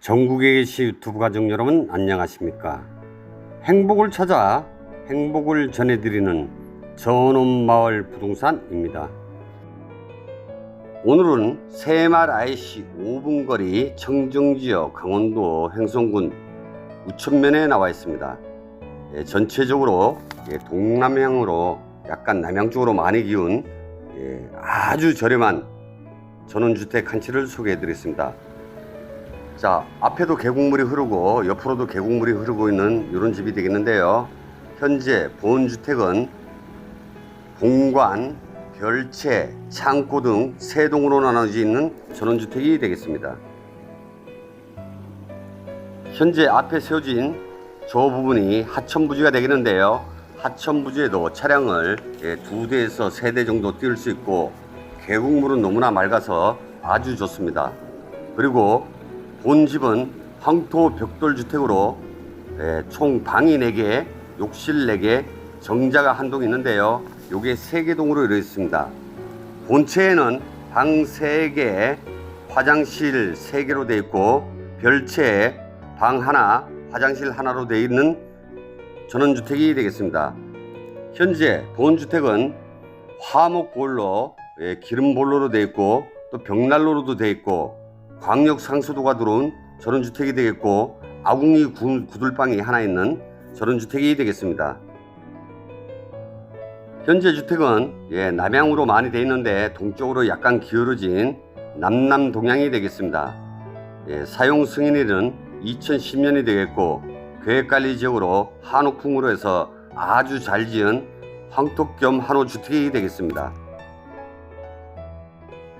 전국에 계신 유튜브 가족 여러분 안녕하십니까? 행복을 찾아 행복을 전해드리는 전원마을 부동산입니다. 오늘은 새마을 IC 5분 거리 청정지역 강원도 횡성군 우천면에 나와 있습니다. 예, 전체적으로 예, 동남향으로 약간 남향 쪽으로 많이 기운 예, 아주 저렴한 전원주택 한 채를 소개해 드리겠습니다 자, 앞에도 계곡물이 흐르고 옆으로도 계곡물이 흐르고 있는 이런 집이 되겠는데요. 현재 본주택은 공관, 별채, 창고 등 세 동으로 나눠져 있는 전원주택이 되겠습니다. 현재 앞에 세워진 저 부분이 하천부지가 되겠는데요. 하천부지에도 차량을 예, 두 대에서 세 대 정도 띄울 수 있고 계곡물은 너무나 맑아서 아주 좋습니다. 그리고 본 집은 황토 벽돌 주택으로 예, 총 방이 4개, 욕실 4개, 정자가 한 동 있는데요. 요게 3개 동으로 이루어 있습니다. 본체에는 방 3개, 화장실 3개로 되어 있고 별채에 방 하나, 화장실 하나로 되어 있는 전원주택이 되겠습니다. 현재 본주택은 화목 볼로, 예, 기름 볼로로 되어 있고 또 벽난로로도 되어 있고 광역 상수도가 들어온 전원주택이 되겠고 아궁이 구- 구들방이 하나 있는 전원주택이 되겠습니다. 현재 주택은 예, 남향으로 많이 되어 있는데 동쪽으로 약간 기울어진 남남 동향이 되겠습니다. 예, 사용 승인일은 2010년이 되겠고 계획관리 지역으로 한옥풍으로 해서 아주 잘 지은 황토 겸 한호 주택이 되겠습니다.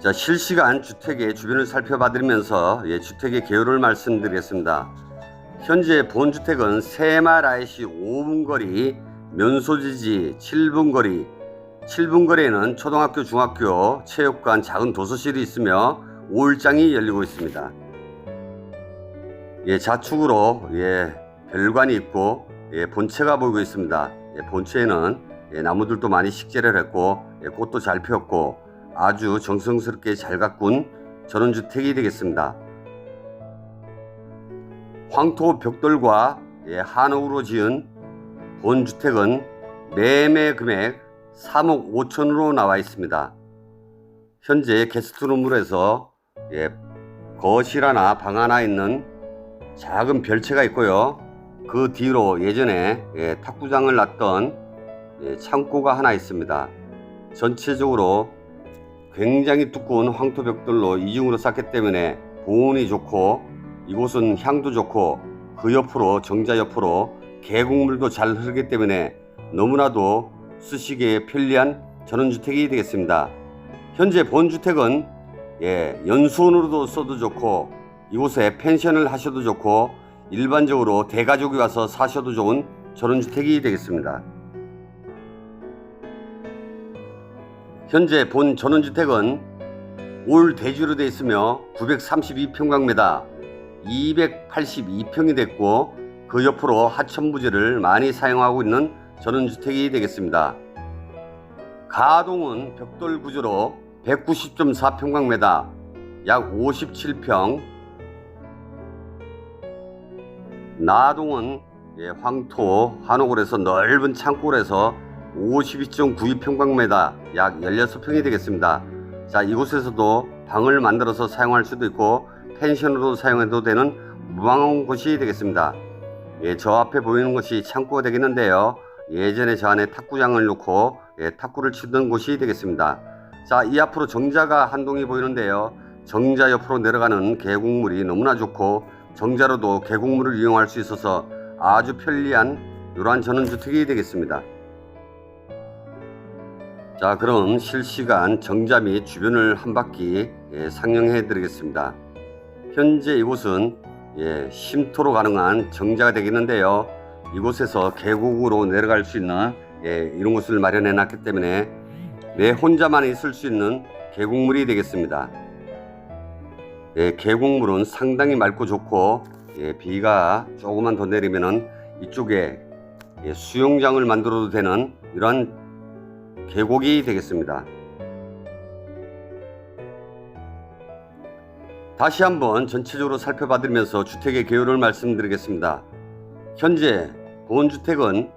자, 실시간 주택의 주변을 살펴봐드리면서 예, 주택의 개요를 말씀드리겠습니다. 현재 본주택은 IC 5분 거리, 면소지지 7분 거리, 7분 거리에는 초등학교, 중학교, 체육관, 작은 도서실이 있으며 5일장이 열리고 있습니다. 예, 좌측으로 예, 별관이 있고 예, 본체가 보이고 있습니다. 예, 본체에는 예, 나무들도 많이 식재를 했고 예, 꽃도 잘 피었고 아주 정성스럽게 잘 가꾼 전원주택이 되겠습니다. 황토 벽돌과 예, 한옥으로 지은 본주택은 매매 금액 3억 5천으로 나와 있습니다. 현재 게스트룸으로 해서 예, 거실 하나 방 하나 있는 작은 별채가 있고요. 그 뒤로 예전에 예, 탁구장을 놨던 예, 창고가 하나 있습니다. 전체적으로 굉장히 두꺼운 황토벽돌로 이중으로 쌓기 때문에 보온이 좋고 이곳은 향도 좋고 그 옆으로 정자 옆으로 계곡물도 잘 흐르기 때문에 너무나도 쓰시기에 편리한 전원주택이 되겠습니다. 현재 본주택은 예, 연수원으로도 써도 좋고 이곳에 펜션을 하셔도 좋고 일반적으로 대가족이 와서 사셔도 좋은 전원주택이 되겠습니다. 현재 본 전원주택은 올 대지로 되어 있으며 932평방미터 282평이 됐고 그 옆으로 하천부지를 많이 사용하고 있는 전원주택이 되겠습니다. 가동은 벽돌 구조로 190.4평방미터 약 57평. 나동은 예, 황토 한옥을 해서 넓은 창고에서 52.92평방미터 약 16평이 되겠습니다. 자, 이곳에서도 방을 만들어서 사용할 수도 있고 펜션으로 사용해도 되는 무방한 곳이 되겠습니다. 예, 저 앞에 보이는 곳이 창고가 되겠는데요. 예전에 저 안에 탁구장을 놓고 예, 탁구를 치던 곳이 되겠습니다. 자, 이 앞으로 정자가 한 동이 보이는데요. 정자 옆으로 내려가는 계곡물이 너무나 좋고 정자로도 계곡물을 이용할 수 있어서 아주 편리한 이러한 전원주택이 되겠습니다. 자, 그럼 실시간 정자 및 주변을 한 바퀴 예, 상영해 드리겠습니다. 현재 이곳은 예, 쉼토로 가능한 정자가 되겠는데요. 이곳에서 계곡으로 내려갈 수 있는 예, 이런 곳을 마련해 놨기 때문에 내 혼자만 있을 수 있는 계곡물이 되겠습니다. 예, 계곡물은 상당히 맑고 좋고 예, 비가 조금만 더 내리면은 이쪽에 예, 수영장을 만들어도 되는 이러한 계곡이 되겠습니다. 다시 한번 전체적으로 살펴봐드리면서 주택의 개요를 말씀드리겠습니다. 현재 본주택은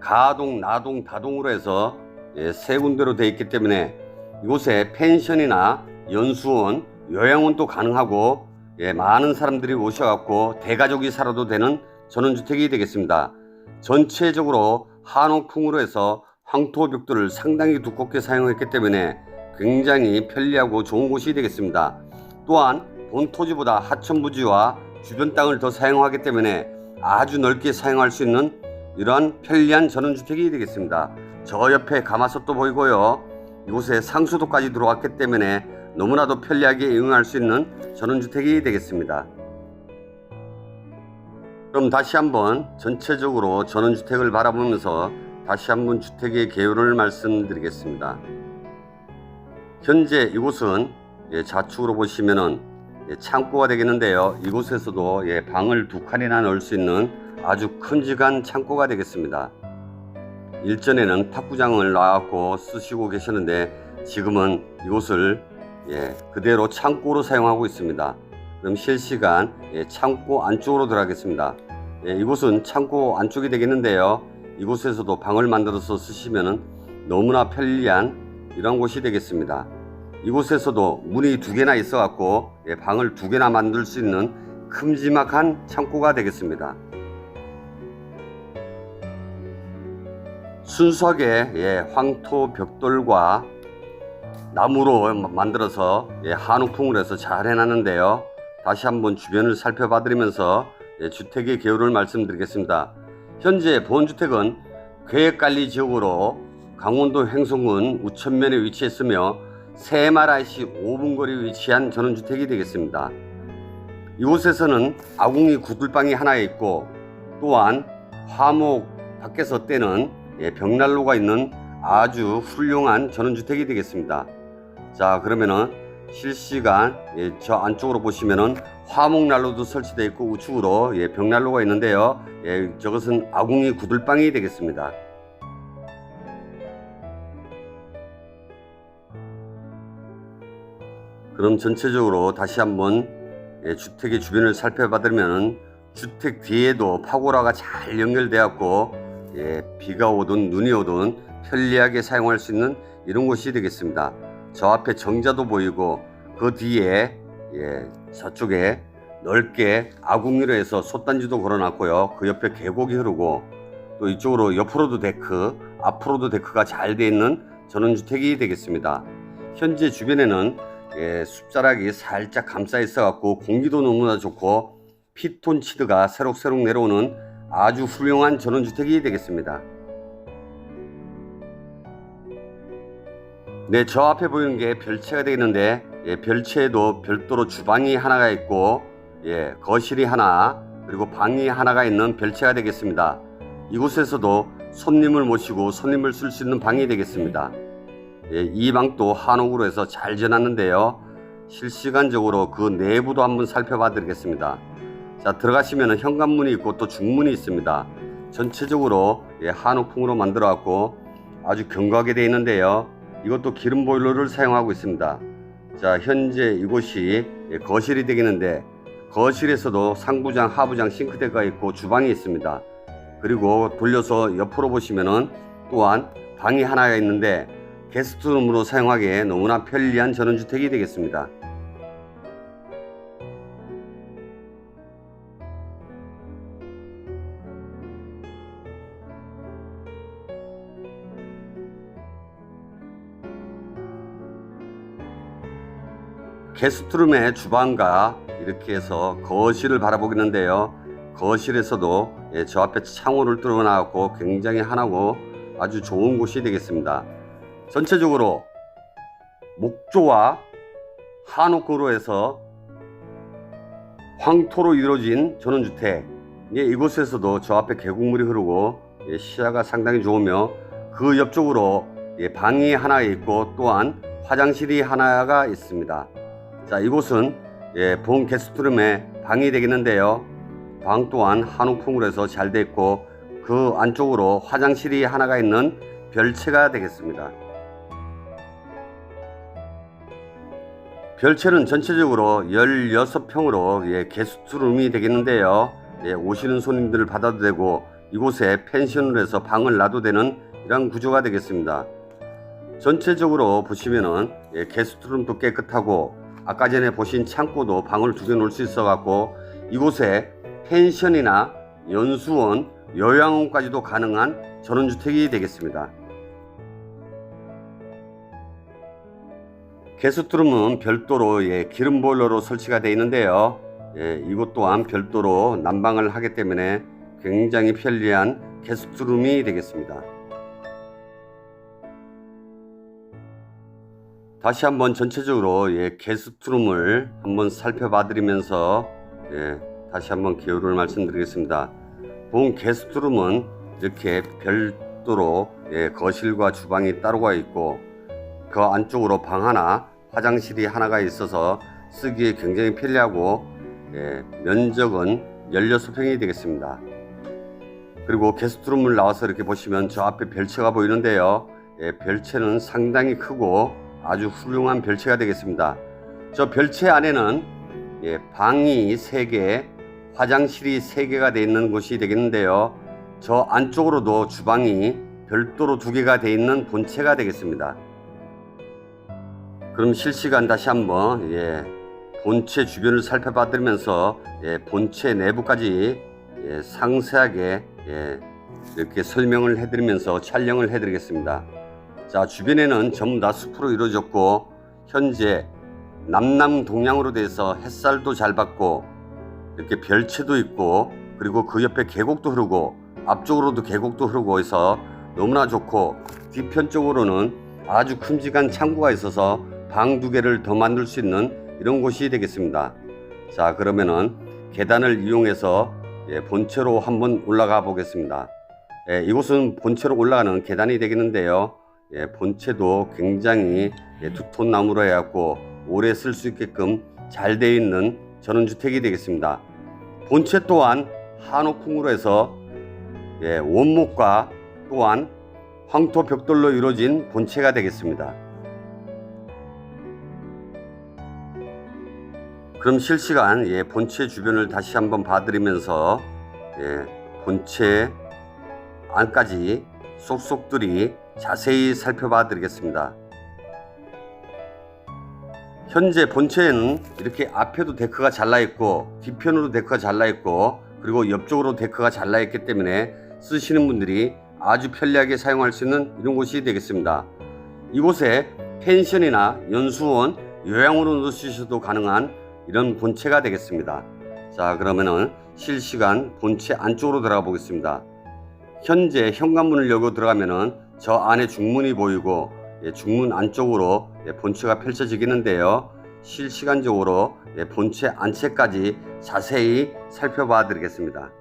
가동, 나동, 다동으로 해서 예, 세 군데로 되어 있기 때문에 이곳에 펜션이나 연수원, 요양원도 가능하고 예, 많은 사람들이 오셔갖고 대가족이 살아도 되는 전원주택이 되겠습니다. 전체적으로 한옥풍으로 해서 황토벽돌을 상당히 두껍게 사용했기 때문에 굉장히 편리하고 좋은 곳이 되겠습니다. 또한 본 토지보다 하천 부지와 주변 땅을 더 사용하기 때문에 아주 넓게 사용할 수 있는 이러한 편리한 전원주택이 되겠습니다. 저 옆에 가마솥도 보이고요. 이곳에 상수도까지 들어왔기 때문에 너무나도 편리하게 이용할 수 있는 전원주택이 되겠습니다. 그럼 다시 한번 전체적으로 전원주택을 바라보면서 다시 한번 주택의 개요를 말씀드리겠습니다. 현재 이곳은 예, 좌측으로 보시면은 예, 창고가 되겠는데요. 이곳에서도 예, 방을 두 칸이나 넣을 수 있는 아주 큼직한 창고가 되겠습니다. 일전에는 탁구장을 놔갖고 쓰시고 계셨는데 지금은 이곳을 예, 그대로 창고로 사용하고 있습니다. 그럼 실시간 예, 창고 안쪽으로 들어가겠습니다. 예, 이곳은 창고 안쪽이 되겠는데요. 이곳에서도 방을 만들어서 쓰시면 너무나 편리한 이런 곳이 되겠습니다. 이곳에서도 문이 두 개나 있어 갖고 예, 방을 두 개나 만들 수 있는 큼지막한 창고가 되겠습니다. 순수하게 예, 황토 벽돌과 나무로 만들어서 예, 한옥풍을 해서 잘 해놨는데요. 다시 한번 주변을 살펴봐 드리면서 예, 주택의 개요를 말씀드리겠습니다. 현재 본주택은 계획관리 지역으로 강원도 횡성군 우천면에 위치했으며 새마라시 5분 거리에 위치한 전원주택이 되겠습니다. 이곳에서는 아궁이 구들방이 하나 있고 또한 화목 밖에서 떼는 예, 벽난로가 있는 아주 훌륭한 전원주택이 되겠습니다. 자 그러면은 실시간 예, 저 안쪽으로 보시면은 화목난로도 설치되어 있고 우측으로 예, 벽난로가 있는데요. 예, 저것은 아궁이 구들방이 되겠습니다. 그럼 전체적으로 다시 한번 예, 주택의 주변을 살펴봐드리면 주택 뒤에도 파고라가 잘 연결되었고 예, 비가 오든 눈이 오든 편리하게 사용할 수 있는 이런 곳이 되겠습니다. 저 앞에 정자도 보이고 그 뒤에 예, 저쪽에 넓게 아궁이로 해서 솥단지도 걸어놨고요. 그 옆에 계곡이 흐르고 또 이쪽으로 옆으로도 데크, 앞으로도 데크가 잘 돼 있는 전원주택이 되겠습니다. 현재 주변에는 예, 숲자락이 살짝 감싸 있어 갖고 공기도 너무나 좋고 피톤치드가 새록새록 내려오는 아주 훌륭한 전원주택이 되겠습니다. 네, 저 앞에 보이는 게 별채가 되겠는데 예, 별채에도 별도로 주방이 하나가 있고 예, 거실이 하나 그리고 방이 하나가 있는 별채가 되겠습니다. 이곳에서도 손님을 모시고 손님을 쓸 수 있는 방이 되겠습니다. 예, 이 방도 한옥으로 해서 잘 지어놨는데요. 실시간적으로 그 내부도 한번 살펴봐 드리겠습니다. 자, 들어가시면 현관문이 있고 또 중문이 있습니다. 전체적으로 예, 한옥풍으로 만들어 갖고 아주 견고하게 되어 있는데요. 이것도 기름 보일러를 사용하고 있습니다. 자, 현재 이곳이 예, 거실이 되겠는데 거실에서도 상부장, 하부장, 싱크대가 있고 주방이 있습니다. 그리고 돌려서 옆으로 보시면은 또한 방이 하나가 있는데 게스트룸으로 사용하기에 너무나 편리한 전원주택이 되겠습니다. 게스트룸의 주방과 이렇게 해서 거실을 바라보겠는데요. 거실에서도 예, 저 앞에 창호를 뚫어놔갖고 굉장히 환하고 아주 좋은 곳이 되겠습니다. 전체적으로 목조와 한옥으로 해서 황토로 이루어진 전원주택 예, 이곳에서도 저 앞에 계곡물이 흐르고 예, 시야가 상당히 좋으며 그 옆쪽으로 예, 방이 하나 있고 또한 화장실이 하나가 있습니다. 자 이곳은 예, 본 게스트룸의 방이 되겠는데요. 방 또한 한옥풍으로 해서 잘 돼 있고 그 안쪽으로 화장실이 하나가 있는 별채가 되겠습니다. 별채는 전체적으로 16평으로 예, 게스트룸이 되겠는데요. 예, 오시는 손님들을 받아도 되고 이곳에 펜션을 해서 방을 놔도 되는 이런 구조가 되겠습니다. 전체적으로 보시면은 예, 게스트룸도 깨끗하고 아까 전에 보신 창고도 방을 두 개 놓을 수 있어 갖고 이곳에 펜션이나 연수원, 요양원까지도 가능한 전원주택이 되겠습니다. 게스트룸은 별도로 예, 기름 보일러로 설치가 되어 있는데요. 예, 이것 또한 별도로 난방을 하기 때문에 굉장히 편리한 게스트룸이 되겠습니다. 다시 한번 전체적으로 예, 게스트룸을 한번 살펴봐 드리면서 예, 다시 한번 기호를 말씀드리겠습니다. 본 게스트룸은 이렇게 별도로 예, 거실과 주방이 따로가 있고 그 안쪽으로 방 하나, 화장실이 하나가 있어서 쓰기에 굉장히 편리하고 예, 면적은 16평이 되겠습니다. 그리고 게스트룸을 나와서 이렇게 보시면 저 앞에 별채가 보이는데요. 예, 별채는 상당히 크고 아주 훌륭한 별채가 되겠습니다. 저 별채 안에는 예, 방이 3개, 화장실이 3개가 되어 있는 곳이 되겠는데요. 저 안쪽으로도 주방이 별도로 두 개가 되어 있는 본체가 되겠습니다. 그럼 실시간 다시 한번 예, 본체 주변을 살펴봐드리면서 예, 본체 내부까지 예, 상세하게 예, 이렇게 설명을 해드리면서 촬영을 해드리겠습니다. 자 주변에는 전부 다 숲으로 이루어졌고 현재 남남 동양으로 돼서 햇살도 잘 받고 이렇게 별채도 있고 그리고 그 옆에 계곡도 흐르고 앞쪽으로도 계곡도 흐르고 해서 너무나 좋고 뒤편 쪽으로는 아주 큼직한 창고가 있어서 방 두 개를 더 만들 수 있는 이런 곳이 되겠습니다. 자 그러면은 계단을 이용해서 예, 본체로 한번 올라가 보겠습니다. 예, 이곳은 본체로 올라가는 계단이 되겠는데요. 예, 본체도 굉장히 예, 두톤 나무로 해갖고 오래 쓸 수 있게끔 잘 되어 있는 전원주택이 되겠습니다. 본체 또한 한옥풍으로 해서 예, 원목과 또한 황토 벽돌로 이루어진 본체가 되겠습니다. 그럼 실시간 예, 본체 주변을 다시 한번 봐드리면서 예, 본체 안까지 쏙쏙들이 자세히 살펴봐 드리겠습니다. 현재 본체에는 이렇게 앞에도 데크가 잘라 있고 뒤편으로 데크가 잘라 있고 그리고 옆쪽으로 데크가 잘라 있기 때문에 쓰시는 분들이 아주 편리하게 사용할 수 있는 이런 곳이 되겠습니다. 이곳에 펜션이나 연수원, 요양원으로 쓰셔도 가능한 이런 본체가 되겠습니다. 자 그러면은 실시간 본체 안쪽으로 들어가 보겠습니다. 현재 현관문을 열고 들어가면은 저 안에 중문이 보이고 예, 중문 안쪽으로 예, 본체가 펼쳐지겠는데요. 실시간적으로 예, 본체 안채까지 자세히 살펴봐 드리겠습니다.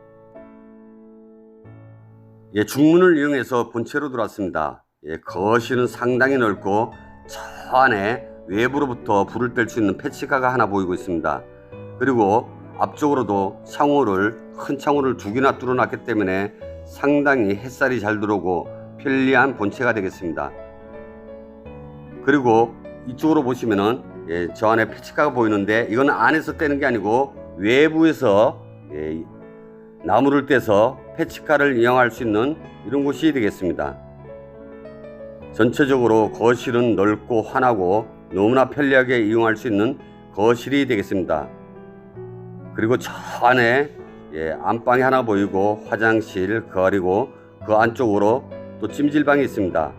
예, 중문을 이용해서 본체로 들어왔습니다. 예, 거실은 상당히 넓고 저 안에 외부로부터 불을 뗄 수 있는 패치카가 하나 보이고 있습니다. 그리고 앞쪽으로도 창호를 큰 창호를 두 개나 뚫어놨기 때문에 상당히 햇살이 잘 들어오고 편리한 본체가 되겠습니다. 그리고 이쪽으로 보시면은 예, 저 안에 패치카가 보이는데 이건 안에서 떼는 게 아니고 외부에서 예, 나무를 떼서 패치카를 이용할 수 있는 이런 곳이 되겠습니다. 전체적으로 거실은 넓고 환하고 너무나 편리하게 이용할 수 있는 거실이 되겠습니다. 그리고 저 안에 예, 안방이 하나 보이고 화장실 그리고 그 안쪽으로 또 찜질방이 있습니다.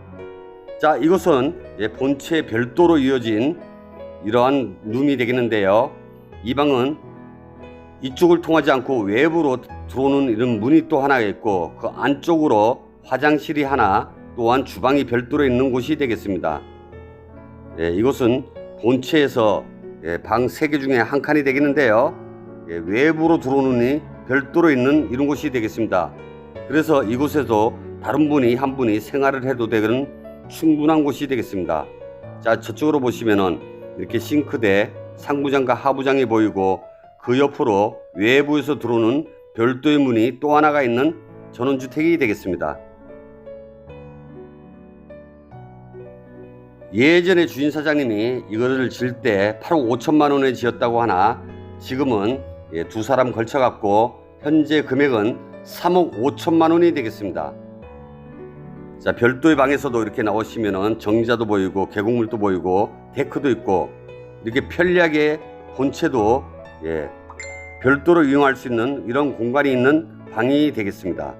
자 이것은 예, 본체 별도로 이어진 이러한 룸이 되겠는데요. 이 방은 이쪽을 통하지 않고 외부로 들어오는 이런 문이 또 하나 있고 그 안쪽으로 화장실이 하나 또한 주방이 별도로 있는 곳이 되겠습니다. 예, 이곳은 본체에서 예, 방 3개 중에 한 칸이 되겠는데요. 예, 외부로 들어오는 별도로 있는 이런 곳이 되겠습니다. 그래서 이곳에도 다른 분이 한 분이 생활을 해도 되는 충분한 곳이 되겠습니다. 자, 저쪽으로 보시면은 이렇게 싱크대, 상부장과 하부장이 보이고 그 옆으로 외부에서 들어오는 별도의 문이 또 하나가 있는 전원주택이 되겠습니다. 예전에 주인 사장님이 이거를 질 때 8억 5천만 원에 지었다고 하나 지금은 예, 두 사람 걸쳐 갖고 현재 금액은 3억 5천만 원이 되겠습니다. 자 별도의 방에서도 이렇게 나오시면은 정자도 보이고 계곡물도 보이고 데크도 있고 이렇게 편리하게 본체도 예, 별도로 이용할 수 있는 이런 공간이 있는 방이 되겠습니다.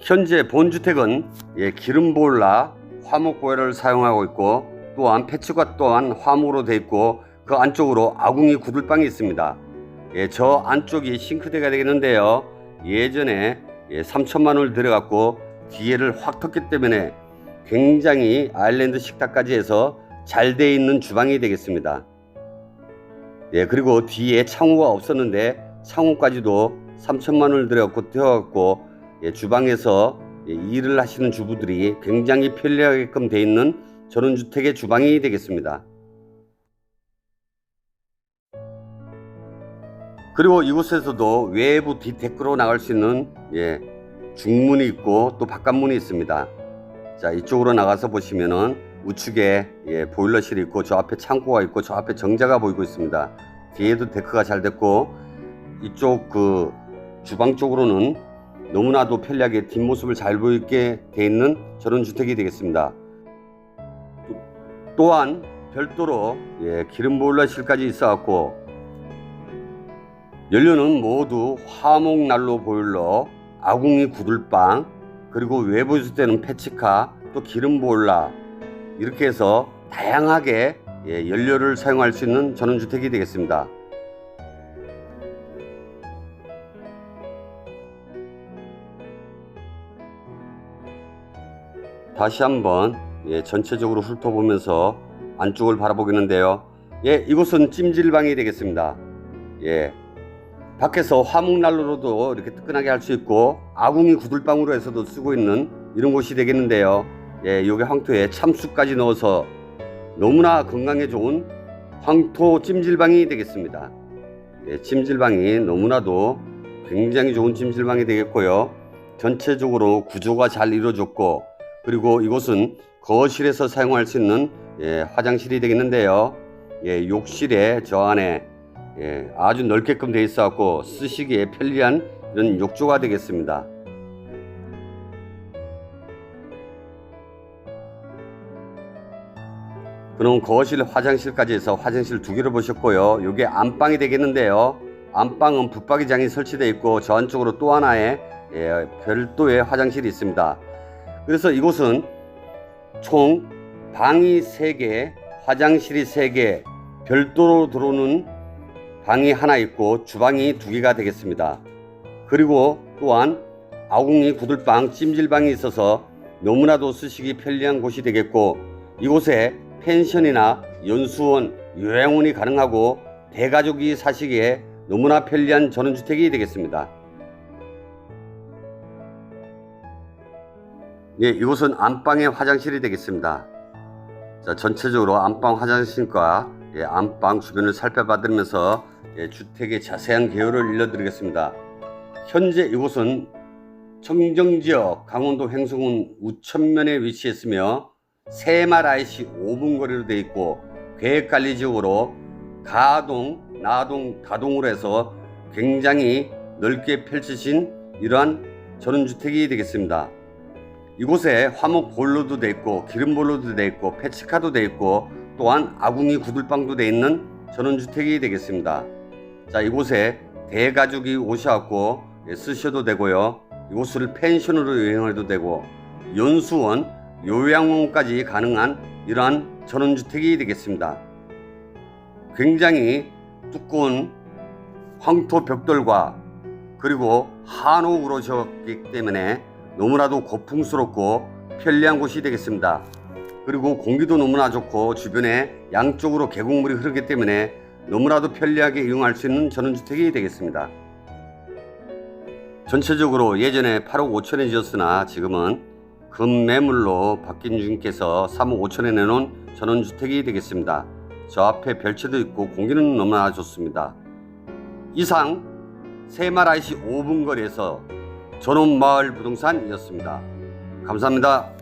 현재 본주택은 예, 기름보일러, 화목보일러를 사용하고 있고 또한 패치가 또한 화목으로 되어 있고 그 안쪽으로 아궁이 구들방이 있습니다. 예, 저 안쪽이 싱크대가 되겠는데요. 예전에 예, 3천만 원을 들여갖고 뒤에를 확 텄기 때문에 굉장히 아일랜드 식탁까지 해서 잘 돼 있는 주방이 되겠습니다. 예, 그리고 뒤에 창호가 없었는데 창호까지도 3천만 원을 들여갖고 띄워갖고 예, 주방에서 예, 일을 하시는 주부들이 굉장히 편리하게끔 돼 있는 전원주택의 주방이 되겠습니다. 그리고 이곳에서도 외부 디테크로 나갈 수 있는 예, 중문이 있고 또 바깥문이 있습니다. 자 이쪽으로 나가서 보시면은 우측에 예, 보일러실이 있고 저 앞에 창고가 있고 저 앞에 정자가 보이고 있습니다. 뒤에도 데크가 잘 됐고 이쪽 그 주방 쪽으로는 너무나도 편리하게 뒷모습을 잘 보이게 돼 있는 저런 주택이 되겠습니다. 또- 또한 별도로 예, 기름 보일러실까지 있어 갖고 연료는 모두 화목난로 보일러, 아궁이 구들방, 그리고 외부 있을 때는 패치카, 또 기름 보일러 이렇게 해서 다양하게 예, 연료를 사용할 수 있는 전원주택이 되겠습니다. 다시 한번 예, 전체적으로 훑어보면서 안쪽을 바라보겠는데요. 예, 이곳은 찜질방이 되겠습니다. 예, 밖에서 화목난로로도 이렇게 뜨끈하게 할 수 있고 아궁이 구들방으로 해서도 쓰고 있는 이런 곳이 되겠는데요. 예, 요게 황토에 참수까지 넣어서 너무나 건강에 좋은 황토 찜질방이 되겠습니다. 예, 찜질방이 너무나도 굉장히 좋은 찜질방이 되겠고요. 전체적으로 구조가 잘 이루어졌고 그리고 이곳은 거실에서 사용할 수 있는 예, 화장실이 되겠는데요. 예, 욕실에 저 안에 예, 아주 넓게끔 되어 있어 갖고 쓰시기에 편리한 이런 욕조가 되겠습니다. 그럼 거실 화장실까지 해서 화장실 두 개를 보셨고요. 이게 안방이 되겠는데요. 안방은 붙박이장이 설치되어 있고 저 안쪽으로 또 하나의 예, 별도의 화장실이 있습니다. 그래서 이곳은 총 방이 3개, 화장실이 3개, 별도로 들어오는 방이 하나 있고 주방이 두 개가 되겠습니다. 그리고 또한 아궁이 구들방, 찜질방이 있어서 너무나도 쓰시기 편리한 곳이 되겠고 이곳에 펜션이나 연수원, 요양원이 가능하고 대가족이 사시기에 너무나 편리한 전원주택이 되겠습니다. 예, 이곳은 안방의 화장실이 되겠습니다. 자, 전체적으로 안방 화장실과 예, 안방 주변을 살펴봐드리면서 예, 주택의 자세한 개요를 일러드리겠습니다. 현재 이곳은 청정지역 강원도 횡성군 우천면에 위치했으며 IC 5분 거리로 되어 있고 계획관리 지역으로 가동, 나동, 다동으로 해서 굉장히 넓게 펼치신 이러한 전원주택이 되겠습니다. 이곳에 화목 볼로도 돼 있고 기름 볼로도 돼 있고 패치카도 돼 있고 또한 아궁이 구들방도 돼 있는 전원주택이 되겠습니다. 자 이곳에 대가족이 오셔갖고 예, 쓰셔도 되고요. 이곳을 펜션으로 이용해도 되고 연수원, 요양원까지 가능한 이러한 전원주택이 되겠습니다. 굉장히 두꺼운 황토 벽돌과 그리고 한옥으로 지었기 때문에 너무나도 고풍스럽고 편리한 곳이 되겠습니다. 그리고 공기도 너무나 좋고 주변에 양쪽으로 계곡물이 흐르기 때문에 너무나도 편리하게 이용할 수 있는 전원주택이 되겠습니다. 전체적으로 예전에 8억 5천에 지었으나 지금은 금매물로 바뀐 중께서 3억 5천에 내놓은 전원주택이 되겠습니다. 저 앞에 별채도 있고 공기는 너무나 좋습니다. 이상 IC 5분 거리에서 전원마을 부동산이었습니다. 감사합니다.